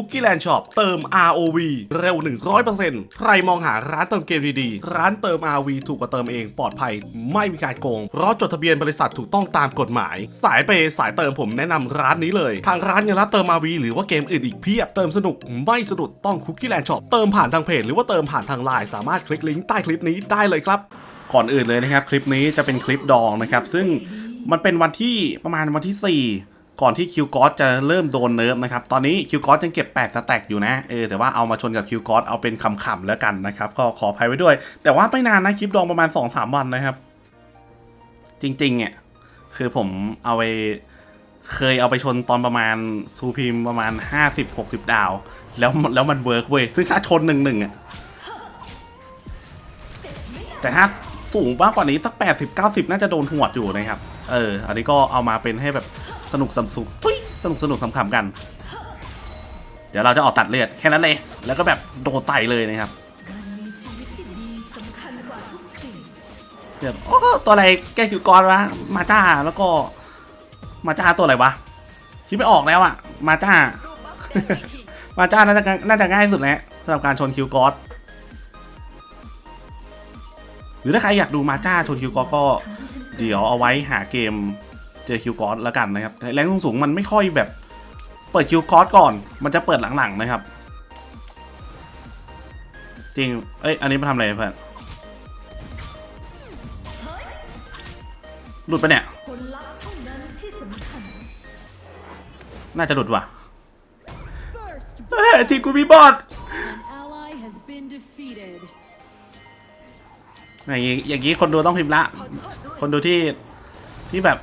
Cookie Land Shop เติม ROV เร็ว 100%ใครมองหาร้านเติมเกมดีๆ ร้านเติม ROV ถูกกว่าเติมเองปลอดภัย ไม่มีการโกง เพราะจดทะเบียนบริษัทถูกต้องตามกฎหมาย สายเปย์สายเติมผมแนะนำร้านนี้เลย ทางร้านยังรับเติม ROV หรือว่าเกมอื่นอีกเพียบเติมสนุกไม่สะดุดต้อง Cookie Land Shop เติมผ่านทางเพจหรือว่าเติมผ่านทางไลน์สามารถคลิกลิงก์ใต้คลิปนี้ได้เลยครับ ก่อนอื่นเลยนะครับคลิปนี้จะเป็นคลิปดองนะครับซึ่งมันเป็นวันที่ประมาณวันที่ 4 ก่อนที่คิวกอสจะเริ่มโดนเนิร์ฟนะครับ ตอนนี้คิวกอสยังเก็บ8สแต็กอยู่นะ เออ แต่ว่าเอามาชนกับคิวกอสเอาเป็นคำๆแล้วกันนะครับ ก็ขออภัยไว้ด้วย แต่ว่าไม่นานนะคลิปดองประมาณ 2-3 วันนะครับ จริงๆเนี่ยคือผมเอาไปเคยเอาไปชนตอนประมาณซูพิมประมาณ 50-60 ดาว แล้วแล้วมันเวิร์กเว้ย ซึ่งถ้าชนหนึ่งหนึ่งอะ แต่ถ้าสูงมากกว่านี้สักแปดสิบเก้าสิบน่าจะโดนหวดอยู่นะครับ เออ อันนี้ก็เอามาเป็นให้แบบ สนุกสนุกทุยสนุกสนุกขำๆกัน เดี๋ยวเราจะออกตัดเลือดแค่นั้นเลย แล้วก็แบบโดนไต่เลยนะครับเดี๋ยวโอ้ตัวอะไรแก้คิวกรวะมาจ้าแล้วก็ มาจ้าตัวอะไรวะคิดไม่ออกแล้วอะมาจ้า มาจ้าน่าจะน่าจะง่ายสุดแล้วสำหรับการชนคิวกอสหรือถ้าใครอยากดูมาจ้าชนคิวกอสก็ เดี๋ยวเอาไว้หาเกม จอคิวกอสแล้วกันนะครับแต่แรงสูงมันไม่ค่อยแบบ เปิดคิวกอสก่อน มันจะเปิดหลังๆนะครับ จริง เอ้ย อันนี้มาทำอะไรเพื่อนหลุดไปะเนี่ย น่าจะหลุดว่ะเฮ้ยทีกูมีบอทอย่างงี้อย่างงี้คนดูต้องพิมพ์ละ คนดูที่ที่แบบ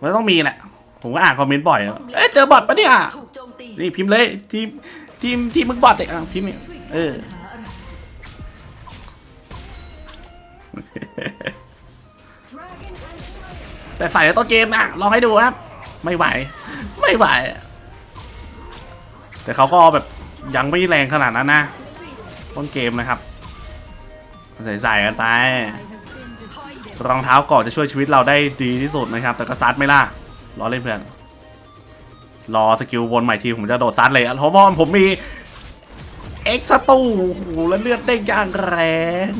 มันต้องมีแหละ ผมก็อ่านคอมเมนต์บ่อยอะเอ๊ะเจอบอทปะเนี่ย ถูกโจมตีนี่พิมพ์เลยทีมทีมทีมมึงบอทเด็กอะพิมพ์เนี่ยเออหาอะไรแต่ใส่ในต้นเกมนะลองให้ดูครับ ไม่ไหว ไม่ไหว แต่เขาก็แบบยังไม่แรงขนาดนั้นนะ ต้นเกมนะครับ ใส่ๆกันไป has been defeated รองเท้าก่อนจะช่วยชีวิตเราได้ดีที่สุดนะครับ แต่ก็ซัดไม่ล่ะรอเล่นเพื่อน รอสกิลวนใหม่ทีผมจะโดดซัดเลยเพราะว่าผมมีเอ็กซ์ตูโอ้โหแล้วเลือดเด้ย่างแรง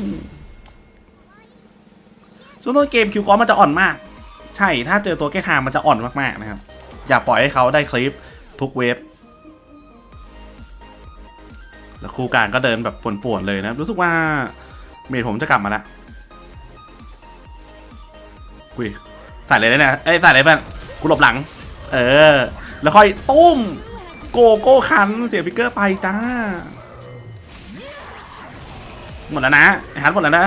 ส่วนต้นเกมคิวกอมันจะอ่อนมาก ใช่ถ้าเจอตัวแก้ทางมันจะอ่อนมากๆนะครับ อย่าปล่อยให้เขาได้คลิปทุกเวฟแล้วคู่กางก็เดินแบบป่วนๆเลยนะ รู้สึกว่าเมดผมจะกลับมาแล้วุยใส่เลยนะเนี่ยเอ้ยใส่เลยเพื่อนกูหลบหลัง เออ แล้วค่อยตุ้ม โกโก้คันเสียฟิกเกอร์ไปจ้า หมดแล้วนะอ้ฮันหมดแล้วนะ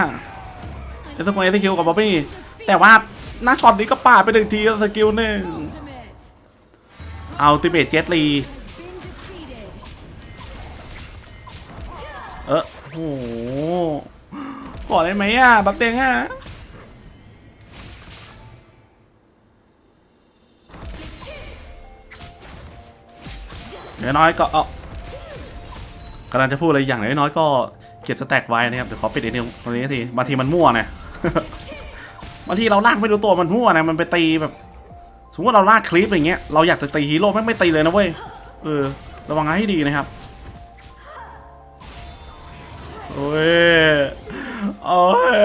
เอสโคเอสคิวกับบ๊อบบี้แต่ว่าหน้าช็อตนี้ก็ปาดไปหนึ่งทีสกิลหนึ่งเอาติเบตเจตลีเออโอ้โหขอได้ไหมอะบักเตงอะ เดี๋ยน้อยก็เออกำลังจะพูดอะไรอย่างน้อยก็เก็บสแต็กไว้นะครับเดี๋ยวขอปิดไอ้นี่ตรงนี้ทีบางทีมันมั่วนะบางทีเราลากไม่รู้ตัวมันมั่วนะมันไปตีแบบ สมมติว่าเราลากคลิปอย่างเงี้ยเราอยากจะตีฮีโร่แม่ไม่ตีเลยนะเว้ยเออระวังให้ดีนะครับโอ้ยโอ้ย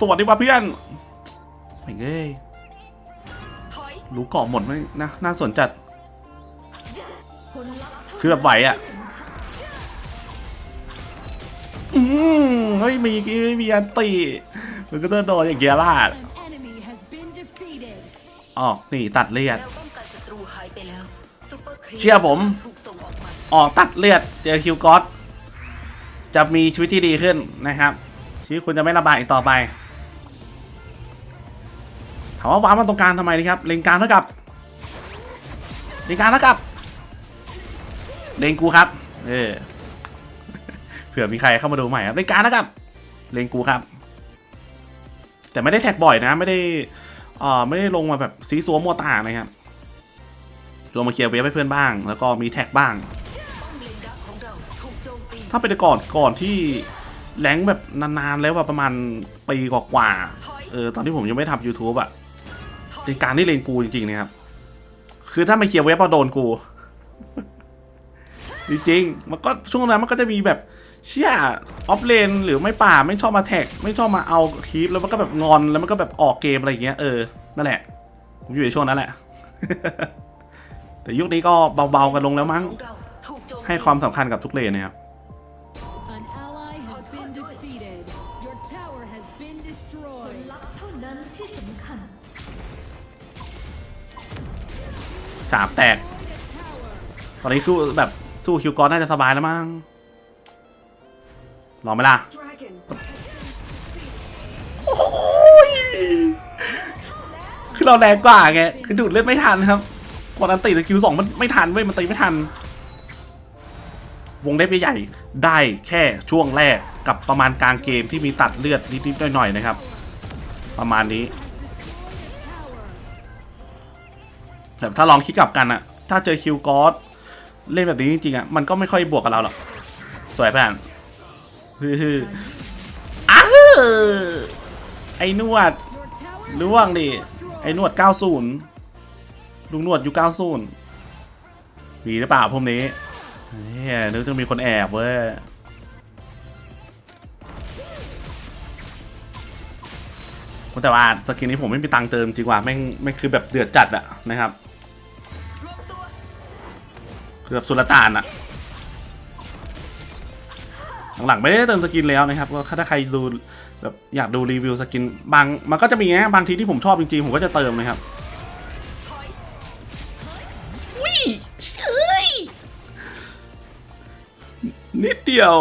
สวัสดีว่ะเพื่อนไม่เอ้ยรู้เกาะหมดไหมนะน่าสนจัด คือแบบไหวอะอืมเฮ้ยมีมีมีอันตีมันก็ต้องโดนอย่างเกียร์ลาด an enemy has been defeated ออกนี่ตัดเลือดแนวป้องกันศัตรูหายไปแล้วซุปเปอร์ครีปเชื่อผมถูกส่งออกมาออกตัดเลือดเจอคิวกอสจะมีชีวิตที่ดีขึ้นนะครับ ชีวิตคุณจะไม่ระบาดอีกต่อไป ถามว่าว้ามันตรงกลางทำไมนะครับเลนกลางเท่ากับเลนกลางเท่ากับ เลนกูครับเออเผื่อมีใครเข้ามาดูใหม่ครับเลนกางเท่ากับเลนกูครับ แต่ไม่ได้แท็กบ่อยนะ ไม่ได้อ่อไม่ได้ลงมาแบบซีซัวมัวตานะครับลงมาเคลียร์เวฟให้เพื่อนบ้าง แล้วก็มีแท็กบ้าง ถ้าเป็นก่อนก่อนที่แรงแบบนานๆแล้วว่าประมาณปีกว่าๆเออตอนที่ผมยังไม่ทำ YouTube อะถอยเป็นการที่เลนกูจริงๆนะครับ คือถ้าไม่เคลียร์เว็บก็โดนกู จริงๆมันก็ช่วงนั้นมันก็จะมีแบบเชี่ยออฟเลนหรือไม่ป่าไม่ชอบมาแท็ก ไม่ชอบมาเอาคีปแล้วมันก็แบบงอนแล้วมันก็แบบออกเกมอะไรอย่างเงี้ยเออนั่นแหละ ผมอยู่ในช่วงนั้นแหละ แต่ยุคนี้ก็เบาๆกันลงแล้วมั้งของเราถูกโจมตีให้ความสำคัญกับทุกเลนนะครับ An ally has been defeated. Your tower has been destroyed. ลักเท่านั้นที่สำคัญสามแตก Destroyed a tower. ตอนนี้สู้แบบ สู้คิวกอนน่าจะสบายแล้วมั้งลองไหมล่ะคือเราแรงกว่าไงคือดูดเลือดไม่ทันครับกดอันตีแต่คิวสองมันไม่ทันเว้ยมันตีไม่ทัน วงเล็บใหญ่ๆได้แค่ช่วงแรกกับประมาณกลางเกมที่มีตัดเลือดนิดๆหน่อยๆนะครับ ประมาณนี้แต่ถ้าลองคิดกลับกันอะถ้าเจอคิวกอส เล่นแบบนี้จริงๆอะมันก็ไม่ค่อยบวกกับเราหรอกสวยเพื่อนฮือๆอ้าไอ้นวดล่วงดิไอ้นวด 90 ลุงนวดอยู่ 90มีหรือเปล่าพวกนี้เฮ้ยนึกจะมีคนแอบเว้ยแต่ว่าสกินนี้ผมไม่มีตังค์เติมจริงว่าแม่งแม่งคือแบบเดือดจัดอะนะครับ คือแบบสุลต่านอะหลังๆไม่ได้เติมสกินแล้วนะครับก็ถ้าใครดูแบบอยากดูรีวิวสกินบางมันก็จะมีนะบางทีที่ผมชอบจริงๆผมก็จะเติมนะครับถอยวิเชยนิดเดียว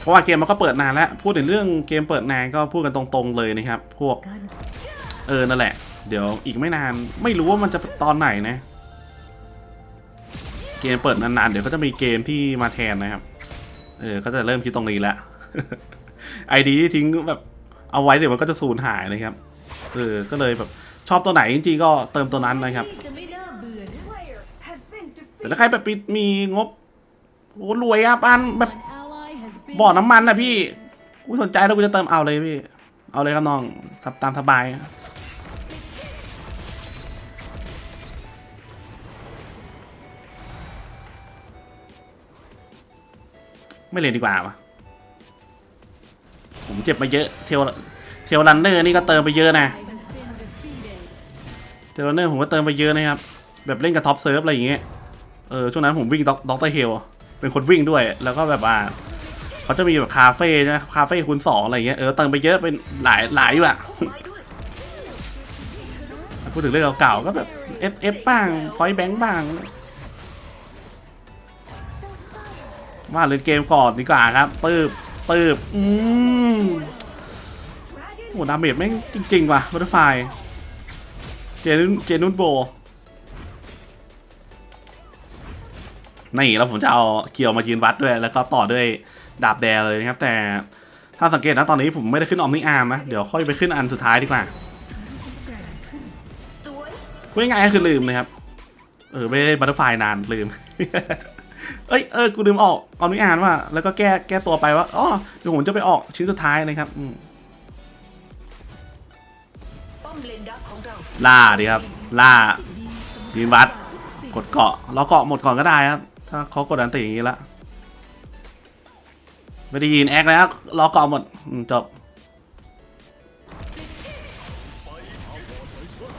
เพราะว่าเกมมันก็เปิดนานแล้ว พูดถึงเรื่องเกมเปิดนานก็พูดกันตรงๆเลยนะครับ พวกกันเออนั่นแหละ เดี๋ยวอีกไม่นานไม่รู้ว่ามันจะตอนไหนนะ เกมเปิดนานๆ เดี๋ยวก็จะมีเกมที่มาแทนนะครับ เออก็จะเริ่มคิดตรงนี้แล้วไอดีที่ทิ้งแบบเอาไว้เดี๋ยวมันก็จะสูญหายนะครับ เออ ก็เลยแบบชอบตัวไหนจริงๆก็เติมตัวนั้นนะครับ แต่ถ้าใครแบบมีงบโอ้รวยอะปันแบบบ่อน้ำมันนะพี่กูสนใจแล้วกูจะเติมเอาเลยพี่ เอาเลยครับน้องสับตามสบาย ไม่เล่นดีกว่าปะผมเจ็บมาเยอะเทลเทลรันเนอร์นี่ก็เติมไปเยอะนะเทรลเนอร์ผมก็เติมไปเยอะนะครับ แบบเล่นกับท็อปเซิร์ฟอะไรอย่างเงี้ยเออช่วงนั้นผมวิ่งด็อกด็อกเตอร์เฮลเป็นคนวิ่งด้วย แล้วก็แบบว่าเขาจะมีแบบคาเฟ่ใช่ไหมคาเฟ่คูณสองอะไรอย่างเงี้ยเออเติมไปเยอะเป็นหลายหลายอยู่อะพูดถึงเรื่องเก่าๆก็แบบ F F บ้างพอยแบงค์บ้าง ว่าเล่นเกมก่อนดีกว่าครับปืบปืบอืมโอ้ดาเมจแม่งจริง ๆ ว่ะบัตเตอร์ไฟเจนุนเจนุนโบนี่แล้วผมจะเอาเกียวมายืนวัดด้วย แล้วก็ต่อด้วยดาบแดงเลยนะครับ แต่ถ้าสังเกตนะตอนนี้ผมไม่ได้ขึ้นออมนิอาร์มนะ เดี๋ยวค่อยไปขึ้นอันสุดท้ายดีกว่าวยพูดง่ายๆก็คือลืมนะครับ เออ ไม่ได้บัตเตอร์ไฟนานลืม เอ้ยเออกูลืมออกออมนิอาร์ว่า แล้วก็แก้แก้ตัวไปว่าอ๋อเดี๋ยวผมจะไปออกชิ้นสุดท้ายนะครับล่าดีครับ ล่ายืนวัดกดเกาะรอเกาะหมดก่อนก็ได้ครับ ถ้าเขากดอันติอย่างนี้ละไม่ได้ยินแอคแล้วรอเกาะหมดจบ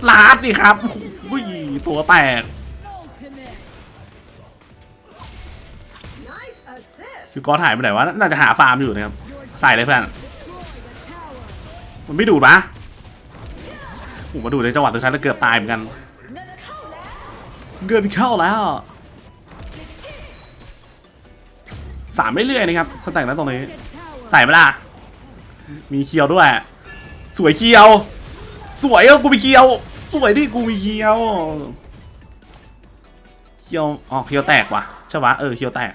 ลาดนี่ครับอุ้ยตัวแตก คือกอนหายไปไหนวะ น่าจะหาฟาร์มอยู่นะครับ ใส่เลยเพื่อน มันไม่ดูดปะโอ้มาดูในจังหวะสุดท้ายแล้วเกือบตายเหมือนกันเงินเข้าแล้วสามไม่เรื่อยนะครับ สแต็กนั้นตรงนี้ ใส่ไหมล่ะมีเคียวด้วย สวยเคียว สวยอะกูมีเคียว สวยดิกูมีเคียว เคียว อ๋อ เคียวแตกว่ะ ใช่ปะเออ เคียวแตก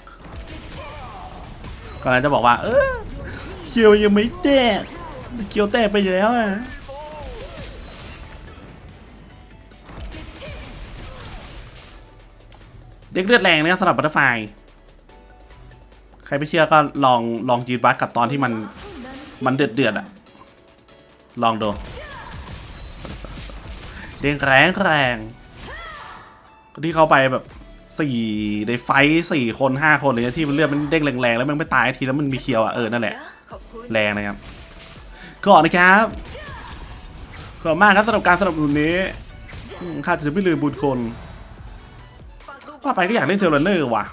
ก็เลยจะบอกว่า เออเคียวยังไม่แตกเคียวแตกไปแล้วอะเด็กเลือดแรงนะครับสำหรับบัตเตอร์ไฟใครไม่เชื่อก็ลองลองยืนวัดกับตอนที่มันมันเดือดเดือดๆอะลองดูเด้งแรงแรงที่เข้าไปแบบ สี่ในไฟสี่คนห้าคนเลยนะที่มันเลือดมันเด้งแรงๆแล้วมันไม่ตายทีแล้วมันมีเคียวอะเออนั่นแหละแรงนะครับก่อนนะครับขอบมากครับสำหรับการสนับสนุนนี้ข้าจะไม่ลืมบุญคนว่าไปก็อยากเล่นเทเลเนอร์ว่ะ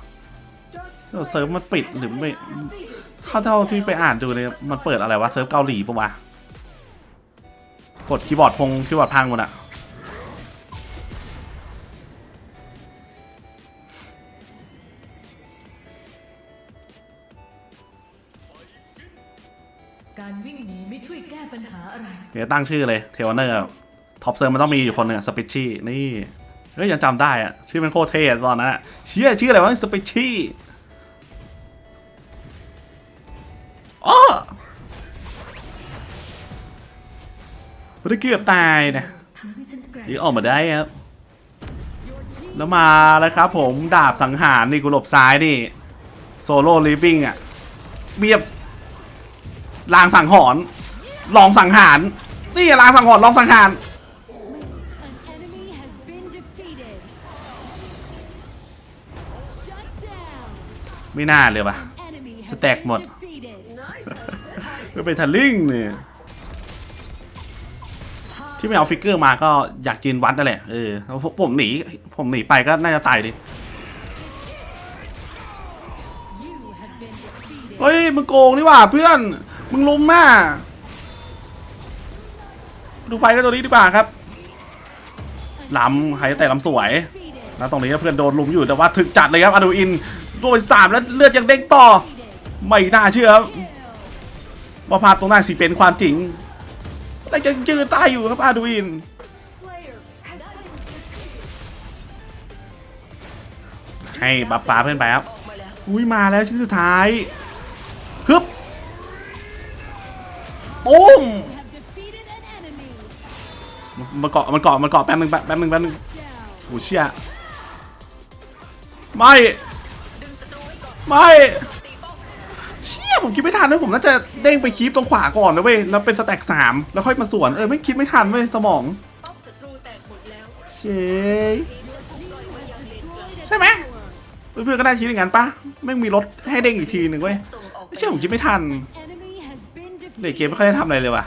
เซิร์ฟมันปิดหรือไม่ข้าเท่าที่ไปอ่านดูเนี่ยมันเปิดอะไรวะเซิร์ฟเกาหลีปะวะกดคีย์บอร์ดพงคีย์บอร์ดพังหมดอะ การวิ่งหนีไม่ช่วยแก้ปัญหาอะไร เดี๋ยวตั้งชื่อเลยเทเลเนอร์ท็อปเซิร์ฟมันต้องมีอยู่คนหนึ่งสเปชี่นี่เฮ้ยยังจำได้อะชื่อมันโคตรเท่ตอนนั้นอะเชื่อชื่ออะไรวะสเปชี่อ๋อไม่ได้เกือบตายนะทำให้ฉันแกร่งนี่ออกมาได้ครับ แล้วมาแล้วครับผมดาบสังหารนี่กูหลบซ้ายนี่ โซโล่ลิฟวิ่งอะเบียบ ลางสังหรณ์ลองสังหาร นี่ลางสังหรณ์ลองสังหาร An enemy has been defeated. Shut down. ไม่น่าเลยว่ะ Enemy has Stack been một. defeated. ก็เป็นทันลิงเนี่ย ที่ไม่เอาฟิกเกอร์มาก็อยากจีนวัดนั่นแหละ เออแล้วผมผมหนี ผมหนีไปก็น่าจะตายดิ You have been defeated. เฮ้ยมึงโกงนี่หว่าเพื่อน มึงลุมมากดูไฟกันตัวนี้ดีกว่าครับล้ำใครจะแต่ล้ำสวย แล้วตรงนี้เพื่อนโดนลุมอยู่แต่ว่าถึกจัดเลยครับอาดูอินโดนสามแล้วเลือดยังเด้งต่อ ไม่น่าเชื่อครับว่าภาพตรงหน้าสีเป็นความจริงแต่ยังยืนตายอยู่ครับอาดูอินให้บัฟฟ้าเพื่อนไปครับอุ้ยมาแล้วชิ้นสุดท้าย ปุ้มมันเกาะมันเกาะมันเกาะแป๊บนึงแป๊บแป๊บนึงแป๊บนึง Down. โอ้เชี่ยไม่ไม่เชี่ยผมคิดไม่ทันเลยผมน่าจะเด้งไปคีปตรงขวาก่อนนะเว้ยแล้วเป็นสแต็กสามแล้วค่อยมาสวนเออไม่คิดไม่ทันเว้ยสมองเชยทีมจะถูกปล่อยใช่ไหมเพื่อนๆก็ได้คิดอย่างนั้นปะแม่มีรถให้เด้งอีกทีหนึ่งเว้ยไม่ใช่ผมคิดไม่ทัน เด็กเกมไม่ค่อยได้ทำอะไรเลยว่ะ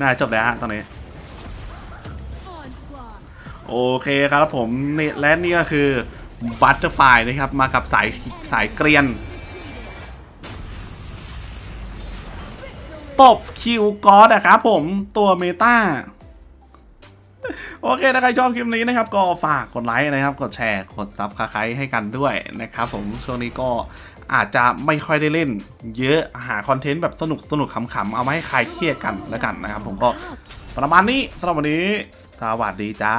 น่าจบแล้วฮะตอนนี้ โอเคครับผมนี่และนี่ก็คือบัตเตอร์ไฟนะครับ มากับสายสายเกรียน ตบคิวกอดอะครับผมตัวเมตาโอเคถ้าใครชอบคลิปนี้นะครับ ก็ฝากกดไลค์นะครับ กดแชร์ กดซับคล้ายให้กันด้วยนะครับผมช่วงนี้ก็ อาจจะไม่ค่อยได้เล่น เยอะหาคอนเทนต์แบบสนุกสนุกขำๆเอามาให้คลายเครียดกันแล้วกันนะครับ ผมก็ประมาณนี้สำหรับวันนี้ สวัสดีจ้า